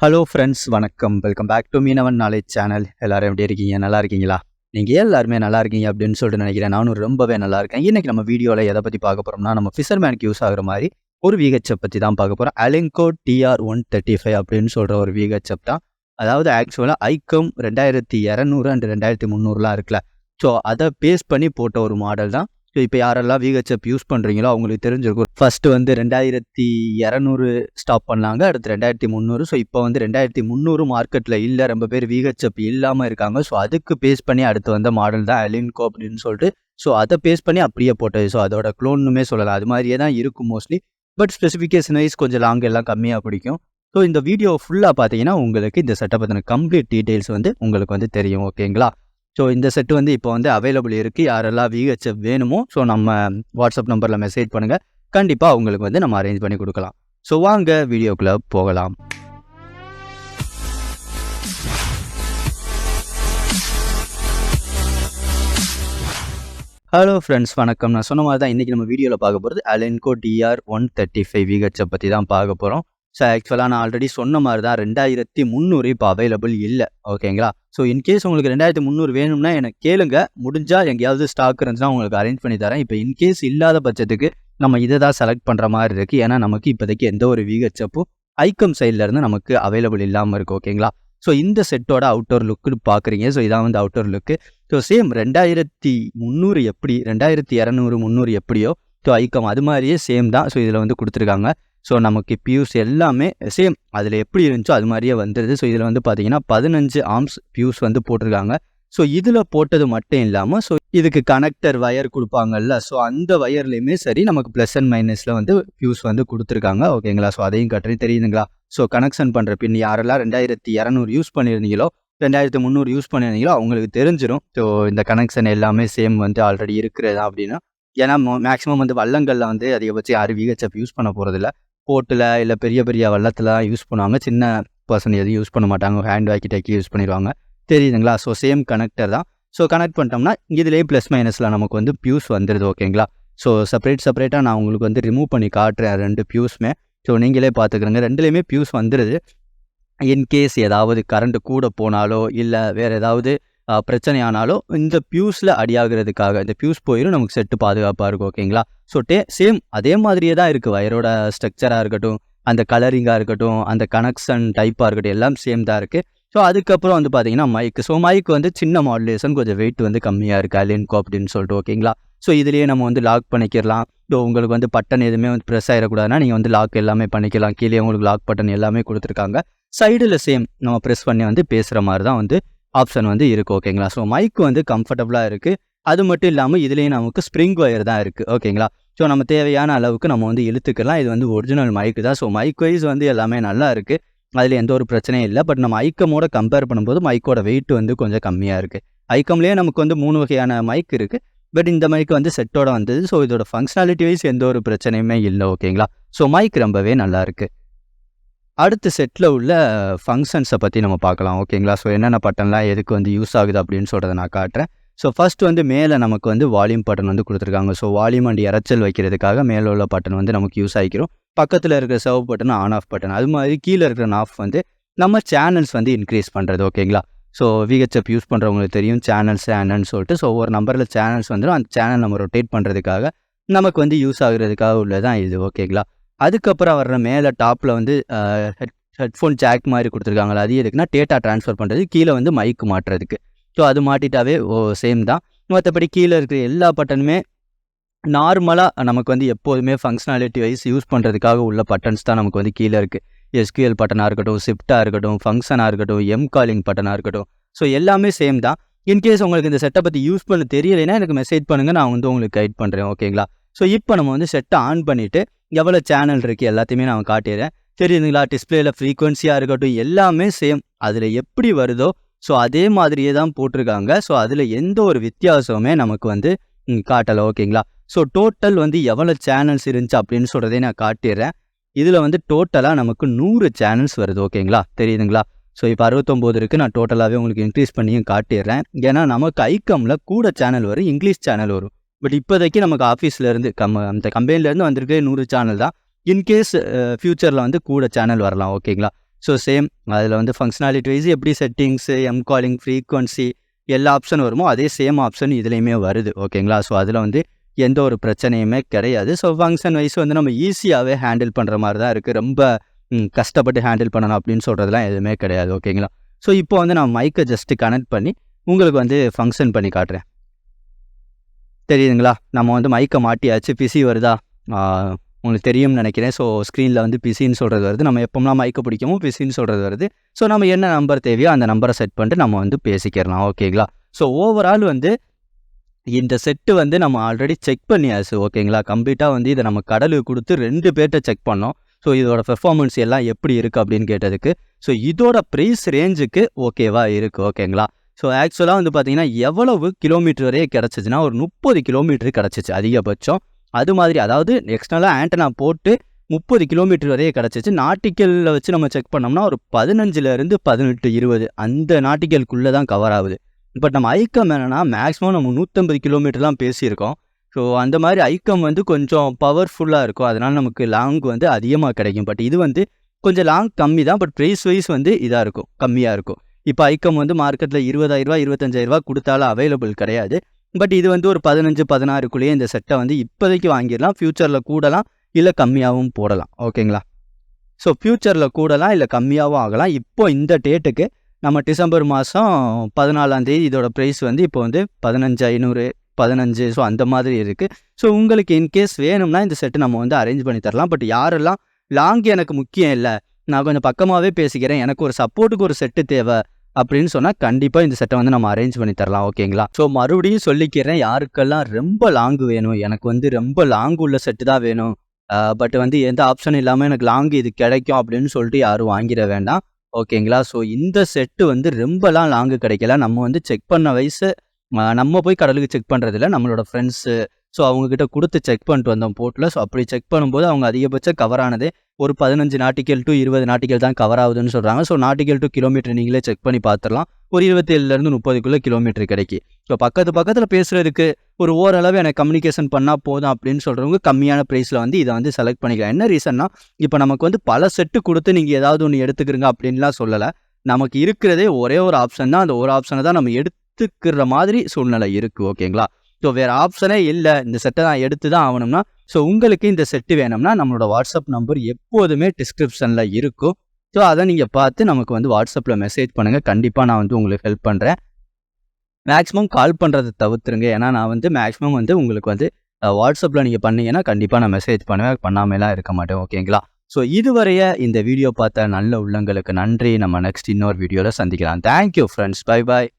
Hello friends வணக்கம். Welcome back to Meenavan knowledge channel எல்லோரும் எப்படி இருக்கீங்க? நல்லா இருக்கீங்களா? நீங்கள் எல்லாருமே நல்லா இருக்கீங்க அப்படின்னு சொல்லிட்டு நினைக்கிறேன். நானும் ரொம்பவே நல்லா இருக்கேன். இன்றைக்கி நம்ம வீடியோவில் எதை பற்றி பார்க்க போகிறோம்னா நம்ம ஃபிஷர்மேனுக்கு யூஸ் ஆகுற மாதிரி ஒரு விஹெச்எப் பற்றி தான் பார்க்க போகிறோம் Alinco DR one thirty five அப்படின்னு சொல்கிற ஒரு விஹெச்எப் தான். அதாவது ஆக்சுவலாக ஐக்கம் ரெண்டாயிரத்தி இரநூறு அண்ட் ரெண்டாயிரத்தி முந்நூறுலாம் இருக்குல்ல. ஸோ அதை பேஸ் பண்ணி போட்ட ஒரு மாடல் தான் இப்போ யாரெல்லாம் விஹெச்எப் யூஸ் பண்ணுறீங்களோ அவங்களுக்கு தெரிஞ்சிருக்கும். ஃபஸ்ட்டு வந்து ரெண்டாயிரத்தி இரநூறு ஸ்டாப் பண்ணாங்க. அடுத்து ரெண்டாயிரத்தி முந்நூறு. ஸோ இப்போ வந்து ரெண்டாயிரத்தி முந்நூறு மார்க்கெட்டில் இல்லை. ரொம்ப பேர் விஹெச்எப் இல்லாமல் இருக்காங்க. ஸோ அதுக்கு பேஸ் பண்ணி அடுத்து வந்த மாடல் தான் அலின்கோ அப்படின்னு சொல்லிட்டு. ஸோ அதை பேஸ் பண்ணி அப்படியே போட்டது. ஸோ அதோட க்ளோன்னுமே சொல்லலாம். அது மாதிரியே தான் இருக்கும் மோஸ்ட்லி பட் ஸ்பெசிஃபிகேஷன் வைஸ் கொஞ்சம் லாங் எல்லாம் கம்மியாக பிடிக்கும். ஸோ இந்த வீடியோ ஃபுல்லாக பார்த்தீங்கன்னா உங்களுக்கு இந்த செட்டப் பற்றின கம்ப்ளீட் டீட்டெயில்ஸ் வந்து உங்களுக்கு வந்து தெரியும். ஓகேங்களா ஸோ இந்த செட்டு வந்து இப்போ வந்து அவைலபிள் இருக்குது யாரெல்லாம் விஹெச்எஃப் வேணுமோ ஸோ நம்ம வாட்ஸ்அப் நம்பரில் மெசேஜ் பண்ணுங்கள் கண்டிப்பாக அவங்களுக்கு வந்து நம்ம அரேஞ்ச் பண்ணி கொடுக்கலாம். ஸோ வாங்க வீடியோக்குள்ளே போகலாம். ஹலோ ஃப்ரெண்ட்ஸ் வணக்கம். நான் சொன்ன மாதிரி தான் இன்றைக்கி நம்ம வீடியோவில் பார்க்க போகிறது Alinco DR one thirty five விஹெச்சை பற்றி தான் பார்க்க போகிறோம் ஸோ ஆக்சுவலாக நான் ஆல்ரெடி சொன்ன மாதிரி தான் ரெண்டாயிரத்தி முந்நூறு இப்போ அவைலபிள் இல்லை. ஓகேங்களா ஸோ இன்கேஸ் உங்களுக்கு ரெண்டாயிரத்தி முந்நூறு வேணும்னா எனக்கு கேளுங்க. முடிஞ்சால் எங்கேயாவது ஸ்டாக் இருந்துச்சுன்னா உங்களுக்கு அரேஞ்ச் பண்ணி தரேன். இப்போ இன்கேஸ் இல்லாத பட்சத்துக்கு நம்ம இதை தான் செலக்ட் பண்ணுற மாதிரி இருக்குது ஏன்னா நமக்கு இப்போதைக்கு எந்த ஒரு வீகச்சப்பும் ஐக்கம் சைட்லேருந்து நமக்கு அவைலபிள் இல்லாமல் இருக்குது ஓகேங்களா ஸோ இந்த செட்டோட அவுட்டோர் லுக்குன்னு பார்க்குறீங்க. ஸோ இதான் வந்து அவுட்டோர் லுக்கு ஸோ சேம் ரெண்டாயிரத்தி முந்நூறு எப்படி ரெண்டாயிரத்தி இரநூறு முந்நூறு எப்படியோ ஸோ ஐக்கம் அது மாதிரியே சேம் தான். ஸோ இதில் வந்து கொடுத்துருக்காங்க. ஸோ நமக்கு பியூஸ் எல்லாமே சேம் அதில் எப்படி இருந்துச்சோ அது மாதிரியே வந்துடுது ஸோ இதில் வந்து பார்த்தீங்கன்னா பதினஞ்சு ஆம்ஸ் பியூஸ் வந்து போட்டிருக்காங்க. ஸோ இதில் போட்டது மட்டும் இல்லாமல் ஸோ இதுக்கு கனெக்டர் வயர் கொடுப்பாங்கல்ல. ஸோ அந்த வயர்லேயுமே சரி நமக்கு ப்ளஸ் அண்ட் மைனஸில் வந்து ஃபியூஸ் வந்து கொடுத்துருக்காங்க. ஓகேங்களா ஸோ அதையும் கட்டுறது தெரியுதுங்களா? ஸோ கனெக்ஷன் பண்ணுற பின் யாரெல்லாம் ரெண்டாயிரத்தி இரநூறு யூஸ் பண்ணியிருந்தீங்களோ ரெண்டாயிரத்தி முந்நூறு யூஸ் பண்ணியிருந்தீங்களோ அவங்களுக்கு தெரிஞ்சிடும் ஸோ இந்த கனெக்ஷன் எல்லாமே சேம் வந்து ஆல்ரெடி இருக்கிறதா அப்படின்னா ஏன்னா மேக்ஸிமம் வந்து வள்ளங்களில் வந்து அதிகபட்சம் யாரும் விஹெச்எஃப் யூஸ் பண்ண போகிறதில்ல போட்டில் இல்லை பெரிய பெரிய வள்ளத்தில் யூஸ் பண்ணுவாங்க சின்ன பர்சன் எதுவும் யூஸ் பண்ண மாட்டாங்க. ஹேண்ட் வாக்கி டேக்கி யூஸ் பண்ணிடுவாங்க தெரியுதுங்களா? ஸோ சேம் கனெக்டர் தான். ஸோ கனெக்ட் பண்ணிட்டோம்னா இதுலேயே ப்ளஸ் மைனஸில் நமக்கு வந்து பியூஸ் வந்துடுது ஓகேங்களா ஸோ செப்பரேட் செப்பரேட்டாக நான் உங்களுக்கு வந்து ரிமூவ் பண்ணி காட்டுறேன் ரெண்டு பியூஸுமே ஸோ நீங்களே பார்த்துக்கிறங்க ரெண்டுலேயுமே பியூஸ் வந்துடுது இன்கேஸ் ஏதாவது கரண்ட் கூட போனாலோ இல்லை வேறு ஏதாவது பிரச்சனை ஆனாலும் இந்த பியூஸில் அடியாகிறதுக்காக இந்த பியூஸ் போயிடும் நமக்கு செட்டு பாதுகாப்பாக இருக்கும் ஓகேங்களா ஸோ டே சேம் அதே மாதிரியே தான் இருக்குது வயரோட ஸ்ட்ரக்சராக இருக்கட்டும் அந்த கலரிங்காக இருக்கட்டும் அந்த கனெக்ஷன் டைப்பாக இருக்கட்டும் எல்லாம் சேம் தான் இருக்குது ஸோ அதுக்கப்புறம் வந்து பார்த்தீங்கன்னா மைக் ஸோ மைக் வந்து சின்ன மாடுலேஷன் கொஞ்சம் வெயிட் வந்து கம்மியாக இருக்குது அலின்கோ அப்படின்னு சொல்லிட்டு ஓகேங்களா ஸோ இதுலேயே நம்ம வந்து லாக் பண்ணிக்கிறலாம் ஸோ உங்களுக்கு வந்து பட்டன் எதுவுமே வந்து ப்ரெஸ் ஆகிடக்கூடாதுன்னா நீங்கள் வந்து லாக் எல்லாமே பண்ணிக்கலாம். கீழே உங்களுக்கு லாக் பட்டன் எல்லாமே கொடுத்துருக்காங்க. சைடில் சேம் நம்ம ப்ரெஸ் பண்ணி வந்து பேசுகிற மாதிரி தான் வந்து ஆப்ஷன் வந்து இருக்குது ஓகேங்களா ஸோ மைக் வந்து கம்ஃபர்டபுளாக இருக்குது அது மட்டும் இல்லாமல் இதுலேயும் நமக்கு ஸ்ப்ரிங் ஒயர் தான் இருக்குது ஓகேங்களா ஸோ நம்ம தேவையான அளவுக்கு நம்ம வந்து இழுத்துக்கலாம். இது வந்து ஒரிஜினல் மைக்கு தான். ஸோ மைக் வைஸ் வந்து எல்லாமே நல்லா இருக்குது அதில் எந்த ஒரு பிரச்சனையும் இல்லை. பட் நம்ம ஐக்கமோட கம்பேர் பண்ணும்போது மைக்கோட வெயிட் வந்து கொஞ்சம் கம்மியாக இருக்குது ஐக்கம்லேயே நமக்கு வந்து மூணு வகையான மைக் இருக்குது பட் இந்த மைக் வந்து செட்டோட வந்தது. ஸோ இதோட ஃபங்க்ஷனாலிட்டி வைஸ் எந்த ஒரு பிரச்சனையுமே இல்லை ஓகேங்களா ஸோ மைக் ரொம்பவே நல்லா இருக்குது அடுத்த செட்டில் உள்ள ஃபங்க்ஷன்ஸை பற்றி நம்ம பார்க்கலாம். ஓகேங்களா ஸோ என்னென்ன பட்டன்லாம் எதுக்கு வந்து யூஸ் ஆகுது அப்படின்னு சொல்கிறத நான் காட்டுறேன். ஸோ ஃபஸ்ட் வந்து மேலே நமக்கு வந்து வால்யூம் பட்டன் வந்து கொடுத்துருக்காங்க. ஸோ வால்யூம் அண்ட் இறைச்சல் வைக்கிறதுக்காக மேலே உள்ள பட்டன் வந்து நமக்கு யூஸ் ஆகிக்கிறோம். பக்கத்தில் இருக்கிற சர்வ் பட்டன் ஆன் ஆஃப் பட்டன் அது மாதிரி கீழே இருக்கிற ஆஃப் வந்து நம்ம சேனல்ஸ் வந்து இன்க்ரீஸ் பண்ணுறது ஓகேங்களா ஸோ விஹெச்எப் யூஸ் பண்ணுறவங்களுக்கு தெரியும். சேனல்ஸ் என்னன்னு சொல்லிட்டு ஸோ ஒவ்வொரு நம்பரில் சேனல்ஸ் வந்துடும் அந்த சேனல் நம்ம ரொட்டேட் பண்ணுறதுக்காக நமக்கு வந்து யூஸ் ஆகுறதுக்காக உள்ளதான் இது. ஓகேங்களா அதுக்கப்புறம் வர்ற மேலே டாப்பில் வந்து ஹெட் ஹெட்ஃபோன் ஜாக் மாதிரி கொடுத்துருக்காங்களா அது எதுக்குன்னா டேட்டா ட்ரான்ஸ்ஃபர் பண்ணுறது கீழே வந்து மைக் மாட்டுறதுக்கு ஸோ அது மாட்டிட்டாவே ஓ சேம் தான். மற்றபடி கீழே இருக்கிற எல்லா பட்டனுமே நார்மலாக நமக்கு வந்து எப்போதுமே ஃபங்க்ஷனாலிட்டி வைஸ் யூஸ் பண்ணுறதுக்காக உள்ள பட்டன்ஸ் தான் நமக்கு வந்து கீழே இருக்குது எஸ்கியூஎல் பட்டனாக இருக்கட்டும் ஷிஃப்ட்டாக இருக்கட்டும் ஃபங்க்ஷனாக இருக்கட்டும் எம் காலிங் பட்டனாக இருக்கட்டும். ஸோ எல்லாமே சேம் தான். இன்கேஸ் உங்களுக்கு இந்த செட்டை பற்றி யூஸ் பண்ண தெரியலைன்னா எனக்கு மெசேஜ் பண்ணுங்கள் நான் வந்து உங்களுக்கு கைட் பண்ணுறேன் ஓகேங்களா ஸோ இப்போ நம்ம வந்து செட்டை ஆன் பண்ணிவிட்டு எவ்வளோ சேனல் இருக்குது எல்லாத்தையுமே நான் காட்டிடுறேன். தெரியுதுங்களா டிஸ்பிளேல ஃப்ரீக்வன்சியாக இருக்கட்டும் எல்லாமே சேம் அதில் எப்படி வருதோ ஸோ அதே மாதிரியே தான் போட்டிருக்காங்க. ஸோ அதில் எந்த ஒரு வித்தியாசமுமே நமக்கு வந்து காட்டலை ஓகேங்களா? ஸோ டோட்டல் வந்து எவ்வளோ சேனல்ஸ் இருந்துச்சு அப்படின்னு சொல்கிறதே நான் காட்டிடுறேன். இதில் வந்து டோட்டலாக நமக்கு நூறு சேனல்ஸ் வருது ஓகேங்களா? தெரியுதுங்களா? ஸோ இப்போ அறுபத்தொம்போது இருக்குது நான் டோட்டலாகவே உங்களுக்கு இன்க்ரீஸ் பண்ணியும் காட்டிடுறேன். ஏன்னா நமக்கு ஐக்கமில் கூட சேனல் வரும் இங்கிலீஷ் சேனல் வரும். பட் இப்போதைக்கு நமக்கு ஆஃபீஸ்லேருந்து கம் அந்த கம்பெனிலேருந்து வந்திருக்கே நூறு சேனல் தான். இன்கேஸ் ஃப்யூச்சரில் வந்து கூட சேனல் வரலாம் ஓகேங்களா ஸோ சேம் அதில் வந்து ஃபங்க்ஷனாலிட்டி வைஸ் எப்படி செட்டிங்ஸு எம் காலிங் ஃப்ரீக்வன்சி எல்லா ஆப்ஷன் வருமோ அதே சேம் ஆப்ஷன் இதுலேயுமே வருது ஓகேங்களா ஸோ அதில் வந்து எந்த ஒரு பிரச்சனையுமே கிடையாது. ஸோ ஃபங்க்ஷன் வைஸ் வந்து நம்ம ஈஸியாகவே ஹேண்டில் பண்ணுற மாதிரி தான் இருக்குது ரொம்ப கஷ்டப்பட்டு ஹேண்டில் பண்ணணும் அப்படின்னு சொல்கிறதுலாம் எதுவுமே கிடையாது ஓகேங்களா ஸோ இப்போ வந்து நான் மைக்கை ஜஸ்ட்டு கனெக்ட் பண்ணி உங்களுக்கு வந்து ஃபங்க்ஷன் பண்ணி காட்டுறேன். தெரியுதுங்களா? நம்ம வந்து மைக்கை மாட்டியாச்சு பிசி வருதா? உங்களுக்கு தெரியும்னு நினைக்கிறேன். ஸோ ஸ்க்ரீனில் வந்து பிசின்னு சொல்கிறது வருது. நம்ம எப்போம்லாம் மைக்கை பிடிக்கமோ பிசின்னு சொல்கிறது வருது. ஸோ நம்ம என்ன நம்பர் தேவையோ அந்த நம்பரை செட் பண்ணிட்டு நம்ம வந்து பேசிக்கிறலாம். ஓகேங்களா ஸோ ஓவரால் வந்து இந்த செட்டு வந்து நம்ம ஆல்ரெடி செக் பண்ணியாச்சு. ஓகேங்களா கம்ப்ளீட்டாக வந்து இதை நம்ம கடலுக்கு கொடுத்து ரெண்டு பேர்கிட்ட செக் பண்ணோம். ஸோ இதோட பெர்ஃபார்மன்ஸ் எல்லாம் எப்படி இருக்குது அப்படின்னு கேட்டதுக்கு ஸோ இதோட ப்ரைஸ் ரேஞ்சுக்கு ஓகேவா இருக்குது ஓகேங்களா ஸோ ஆக்சுவலாக வந்து பார்த்தீங்கன்னா எவ்வளவு கிலோமீட்டர் வரையே கிடச்சிச்சின்னா ஒரு முப்பது கிலோமீட்டர் கிடச்சிச்சு அதிகபட்சம். அது மாதிரி அதாவது எக்ஸ்டர்னலாக ஆண்டனா போட்டு முப்பது கிலோமீட்டர் வரையே கிடச்சிச்சு. நாட்டிக்கலில் வச்சு நம்ம செக் பண்ணோம்னா ஒரு பதினஞ்சுலேருந்து பதினெட்டு இருபது அந்த நாட்டிக்கலுக்குள்ளே தான் கவர் ஆகுது. பட் நம்ம ஐக்கம் என்னன்னா மேக்ஸிமம் நம்ம நூற்றம்பது கிலோமீட்டர்லாம் பேசியிருக்கோம். ஸோ அந்த மாதிரி ஐக்கம் வந்து கொஞ்சம் பவர்ஃபுல்லாக இருக்கும். அதனால நமக்கு லாங் வந்து அதிகமாக கிடைக்கும். பட் இது வந்து கொஞ்சம் லாங் கம்மி தான். பட் ப்ரைஸ் வைஸ் வந்து இதாக இருக்கும். கம்மியாக இருக்கும். இப்போ ஐக்கம் வந்து மார்க்கெட்டில் இருபதாயிரரூபா இருபத்தஞ்சாயிரரூபா கொடுத்தாலும் அவைலபிள் கிடையாது. பட் இது வந்து ஒரு பதினஞ்சு பதினாறுக்குள்ளேயே இந்த செட்டை வந்து இப்போதைக்கு வாங்கிடலாம். ஃப்யூச்சரில் கூடலாம் இல்லை கம்மியாகவும் போடலாம். ஓகேங்களா? ஸோ ஃப்யூச்சரில் கூடலாம் இல்லை கம்மியாகவும் ஆகலாம். இப்போ இந்த டேட்டுக்கு நம்ம டிசம்பர் மாதம் பதினாலாந்தேதி இதோட ப்ரைஸ் வந்து இப்போ வந்து பதினஞ்சு ஐநூறு பதினஞ்சு ஸோ அந்த மாதிரி இருக்குது ஸோ உங்களுக்கு இன்கேஸ் வேணும்னா இந்த செட்டு நம்ம வந்து அரேஞ்ச் பண்ணி தரலாம். பட் யாரெல்லாம் லாங் எனக்கு முக்கியம் இல்லை நான் கொஞ்சம் பக்கமாகவே பேசிக்கிறேன். எனக்கு ஒரு சப்போர்ட்டுக்கு ஒரு செட்டு தேவை. அப்படின்னு சொன்னால் கண்டிப்பாக இந்த செட்டை வந்து நம்ம அரேஞ்ச் பண்ணி தரலாம் ஓகேங்களா? ஸோ மறுபடியும் சொல்லிக்கிறேன் யாருக்கெல்லாம் ரொம்ப லாங் வேணும் எனக்கு வந்து ரொம்ப லாங் உள்ள செட்டு தான் வேணும் பட் வந்து எந்த ஆப்ஷன் இல்லாமல் எனக்கு லாங் இது கிடைக்கும் அப்படின்னு சொல்லிட்டு யாரும் வாங்கிட வேண்டாம் ஓகேங்களா? ஸோ இந்த செட்டு வந்து ரொம்பலாம் லாங்கு கிடைக்கல. நம்ம வந்து செக் பண்ண வயசு நம்ம போய் கடலுக்கு செக் பண்ணுறதில்ல நம்மளோட ஃப்ரெண்ட்ஸு ஸோ அவங்கக்கிட்ட கொடுத்து செக் பண்ணிட்டு வந்தோம் போர்ட்டில் ஸோ அப்படி செக் பண்ணும்போது அவங்க அதிகபட்சம் கவர் ஆனதே ஒரு பதினஞ்சு நாட்டிக்கல் டு இருபது நாட்டிக்கல் தான் கவர் ஆகுதுன்னு சொல்கிறாங்க ஸோ நாட்டிக்கல் டு கிலோமீட்டர் நீங்களே செக் பண்ணி பார்த்துடலாம் ஒரு இருபத்தேழுலேருந்து முப்பதுக்குள்ளே கிலோமீட்டர் கிடைக்கி. ஸோ பக்கத்து பக்கத்தில் பேசுகிறதுக்கு ஒரு ஓரளவு எனக்கு கம்யூனிகேஷன் பண்ணால் போதும் அப்படின்னு சொல்கிறவங்க கம்மியான ப்ரைஸில் வந்து இதை வந்து செலக்ட் பண்ணிக்கலாம். என்ன ரீசன்னா இப்போ நமக்கு வந்து பல செட்டு கொடுத்து நீங்கள் ஏதாவது ஒன்று எடுத்துக்கிறீங்க அப்படின்லாம் சொல்லலை. நமக்கு இருக்கிறதே ஒரே ஒரு ஆப்ஷன் தான். அந்த ஒரு ஆப்ஷனை தான் நம்ம எடுத்துக்கிற மாதிரி சூழ்நிலை இருக்குது ஓகேங்களா ஸோ வேறு ஆப்ஷனே இல்லை. இந்த செட்டை நான் எடுத்து தான் ஆகணும்னா ஸோ உங்களுக்கு இந்த செட்டு வேணும்னா நம்மளோட வாட்ஸ்அப் நம்பர் எப்போதுமே டிஸ்கிரிப்ஷனில் இருக்கும். ஸோ அதை நீங்கள் பார்த்து நமக்கு வந்து வாட்ஸ்அப்பில் மெசேஜ் பண்ணுங்கள் கண்டிப்பாக நான் வந்து உங்களுக்கு ஹெல்ப் பண்ணுறேன் மேக்ஸிமம் கால் பண்ணுறதை தவிர்த்துருங்க. ஏன்னா நான் வந்து மேக்ஸிமம் வந்து உங்களுக்கு வந்து வாட்ஸ்அப்பில் நீங்கள் பண்ணீங்கன்னா கண்டிப்பாக நான் மெசேஜ் பண்ணுவேன். பண்ணாமலாம் இருக்க மாட்டேன். ஓகேங்களா ஸோ இதுவரைய இந்த வீடியோ பார்த்த நல்ல உள்ளங்களுக்கு நன்றி. நம்ம நெக்ஸ்ட் இன்னொரு வீடியோவில் சந்திக்கலாம். Thank you friends bye bye